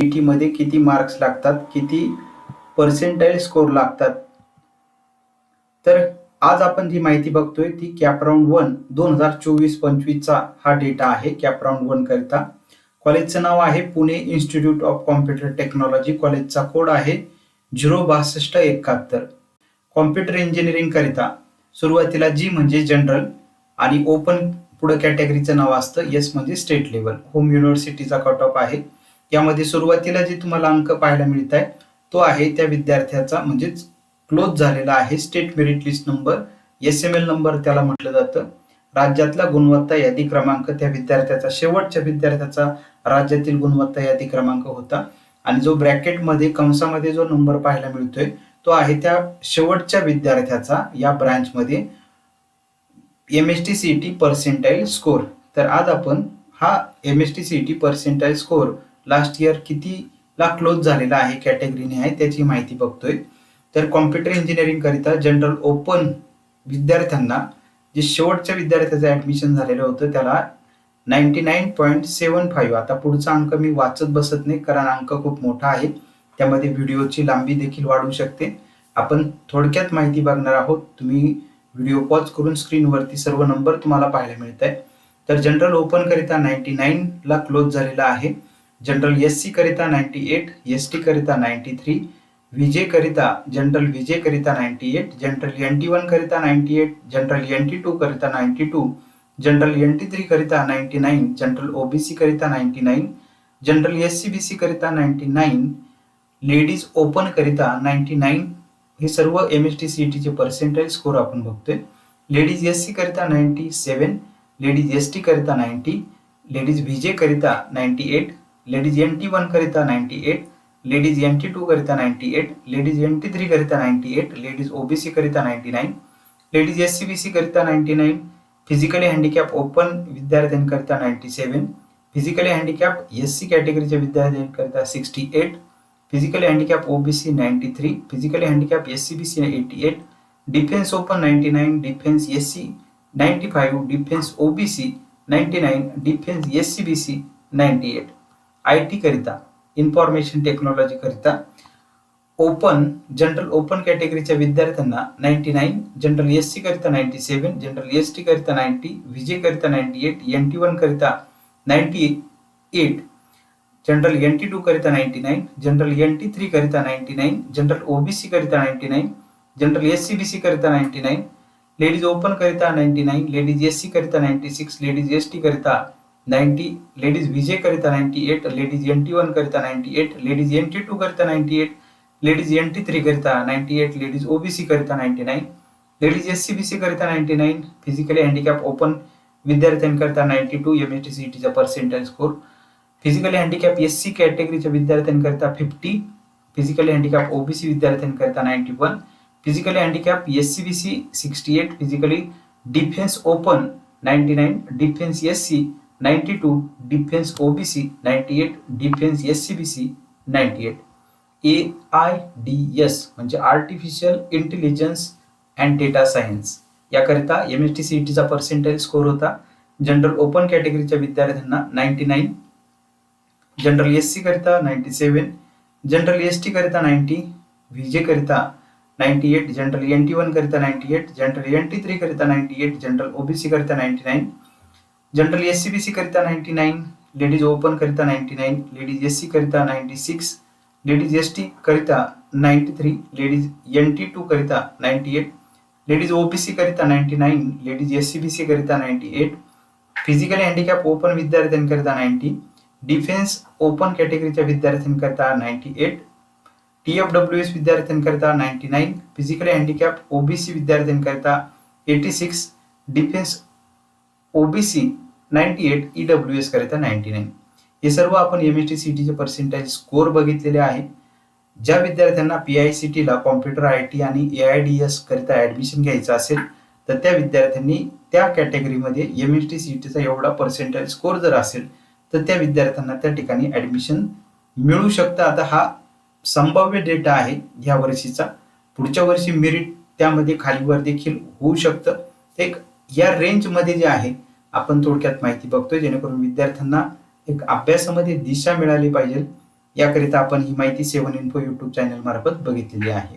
T मध्ये किती marks लागतात किती पर्सेंटाईल स्कोर लागतात? तर आज आपण जी माहिती बघतोय ती कॅपराऊंड वन दोन हजार चोवीस पंचवीसचा हा डेटा आहे कॅपराऊंड वन करिता. कॉलेजचं नाव आहे Pune institute of computer technology कॉलेजचा कोड आहे झिरो बासष्ट एकाहत्तर. कॉम्प्युटर इंजिनिअरिंग करिता. सुरुवातीला जी म्हणजे जनरल आणि ओपन पुढं कॅटेगरीचं नाव असतं एस म्हणजे स्टेट लेवल होम युनिव्हर्सिटीचा कट ऑफ आहे. यामध्ये सुरुवातीला जे तुम्हाला अंक पाहायला मिळत आहे तो आहे त्या विद्यार्थ्याचा म्हणजेच क्लोज झालेला आहे state merit list number S M L number त्याला म्हटलं जातं. राज्यातला गुणवत्ता यादी क्रमांक त्या विद्यार्थ्याचा शेवटच्या विद्यार्थ्याचा राज्यातील गुणवत्ता यादी क्रमांक होता. आणि जो ब्रॅकेटमध्ये कंसामध्ये जो नंबर पाहायला मिळतोय तो आहे त्या शेवटच्या विद्यार्थ्याचा या ब्रांचमध्ये M S T C T percentile score तर आज आपण हा M S T C T percentile score last year कितीला क्लोज झालेला आहे कॅटेगरीने आहे त्याची माहिती बघतोय. तर कॉम्प्युटर इंजिनिअरिंग करिता जनरल ओपन विद्यार्थ्यांना जे शेवटच्या विद्यार्थ्याचं ऍडमिशन झालेलं होतं त्याला ninety nine point seven five आता पुढचा अंक मी वाचत बसत नाही कारण अंक खूप मोठा आहे. त्यामध्ये व्हिडिओची लांबी देखील वाढू शकते. आपण थोडक्यात माहिती बघणार आहोत. तुम्ही व्हिडिओ पॉज करून स्क्रीनवरती सर्व नंबर तुम्हाला पाहायला मिळत आहे तर जनरल ओपन करिता नाईन्टी नाईन ला क्लोज झालेला आहे. जनरल एस सी करिता नाईन्टी एट एस टी करिता नाईन्टी थ्री विजे करिता जनरल विजे करिता ninety eight general N T one करिता ninety eight general N T two करिता ninety two general N T three करिता ninety nine general OBC करिता ninety nine general S B C C करिता ninety nine ladies open करिता ninety nine हे सर्व M S T C टीचे percentage score आपण बघतोय लेडीज एस सी करिता ninety seven ladies S T करिता नाईन्टी लेडीज व्हीजे करिता ninety eight ladies N T one करिता ninety eight, ladies N T two करिता ninety eight, ladies N T three करिता ninety eight, ladies OBC करिता ninety nine, ladies S B C C करिता ninety nine, physically handicap open विद्यार्थ्यांकरिता ninety seven, physically handicap S C कॅटेगरीच्या विद्यार्थ्यांकरिता sixty eight, physically handicap OBC ninety three, physically handicap S C B C eighty eight, defence open ninety nine, defence S C ninety five, defence OBC ninety nine, defence S C B C ninety eight. I T करिता information technology करिता open general open कॅटेगरीच्या विद्यार्थ्यांना ninety nine general S C करिता ninety seven general S T करिता ninety VJ करिता ninety eight N T one करिता ninety eight general N T two करिता ninety nine general N T three करिता ninety nine general OBC करिता ninety nine general S B C C करिता ninety nine ladies open करिता ninety nine ladies S C करिता ninety six ladies S T करिता ninety ladies VJ करिता ninety eight ladies N T one करिता ninety eight ladies N T two करिता ninety eight ladies N T three करिता ninety eight ladies OBC करिता ninety nine ladies S C B C करिता ninety nine physically handicap open विद्यार्थ्यांकरिता ninety two M S T C टीचा percentage score physically handicap S C कॅटेगरीच्या विद्यार्थ्यांकरिता fifty physically handicap OBC विद्यार्थ्यांकरिता ninety one physically handicap S C B C sixty eight physically defence open ninety nine defence S C ninety two defence OBC ninety eight defence S C B C ninety eight. A I D S म्हणजे artificial intelligence and data science याकरिता M S T C टीचा percentage score होता. General open कॅटेगरीच्या विद्यार्थ्यांना ninety nine. General S C करिता ninety seven. General S T करिता ninety VJ करिता ninety eight. General N T one करिता ninety eight. General N T three करिता ninety eight. General OBC करिता ninety nine. General S B C C करिता ninety nine ladies open करिता ninety nine ladies S C करिता ninety six ladies S T करिता ninety three ladies N T two करिता ninety eight ladies OBC करिता ninety nine ladies S B C C करिता ninety eight physically handicap open विद्यार्थ्यांकरिता ninety defence open कॅटेगरीच्या विद्यार्थ्यांकरिता ninety eight T F W S विद्यार्थ्यांकरिता ninety nine physically handicap OBC विद्यार्थ्यांकरिता eighty six defence OBC ninety eight E W S करिता ninety nine हे सर्व आपण एम एस टी सी टीचे पर्सेंटेज स्कोर बघितलेले आहे. ज्या विद्यार्थ्यांना पी आय सी टीला कॉम्प्युटर आय टी आणि ए आय डी एस करिता ॲडमिशन घ्यायचं असेल तर त्या विद्यार्थ्यांनी त्या कॅटेगरीमध्ये एम एस टी सी टीचा एवढा पर्सेंटेज स्कोर जर असेल तर त्या विद्यार्थ्यांना त्या ठिकाणी ॲडमिशन मिळू शकतं. आता हा संभाव्य डेटा आहे ह्या वर्षीचा. पुढच्या वर्षी मेरिट त्यामध्ये खालीवर देखील होऊ शकतं. एक या रेंजमध्ये जे आहे आपण थोडक्यात माहिती बघतोय जेणेकरून विद्यार्थ्यांना एक अभ्यासामध्ये दिशा मिळाली पाहिजे. याकरिता आपण ही माहिती सेवन इन्फो युट्यूब चॅनल मार्फत बघितलेली आहे.